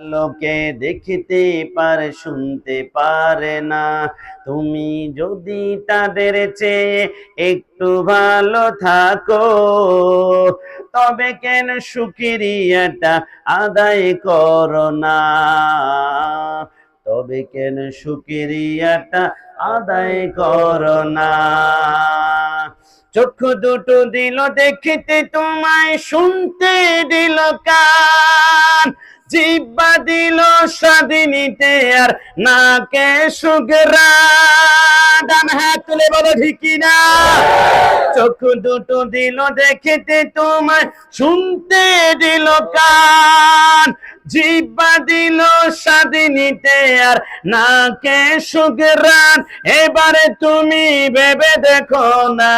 লোকে দেখতে পারে, শুনতে পারে না। তুমি যদি তাদের চেয়ে একটু ভালো থাকো, তবে কেন সুকিরিয়াটা আদায় করো না? তবে কেন সুকিরিয়াটা আদায় করো না? চক্ষু দুটো দিল দেখিতে, তোমায় শুনতে দিল কান। জিব্বা দিল স্বাধীনিতে আর নাকে সুগরা ডান হাত তুলে বলো ঠিকই না চক্ষু দুটো দিল দেখিতে তোমায়, শুনতে দিল কান। জিব্বা দিল স্বাধীনিতে আর নাকে সুগরান এবারে তুমি ভেবে দেখো না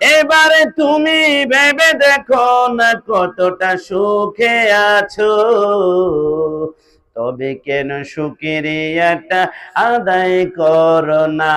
এবারে তুমি ভেবে দেখো না কতটা সুখে আছো। তবে কেন সুকিরিয়াটা আদায় করো না?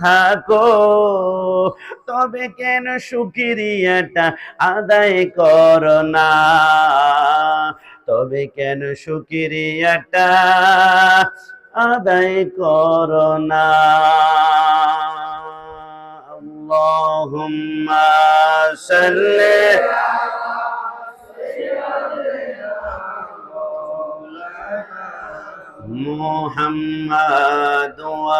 থাকো তবে কেন সুকিরিয়াটা আদায় করো না তবে কেন সুকিরিয়াটা আদায় করো না আল্লাহুম্মা সাল্লি محمد وعلى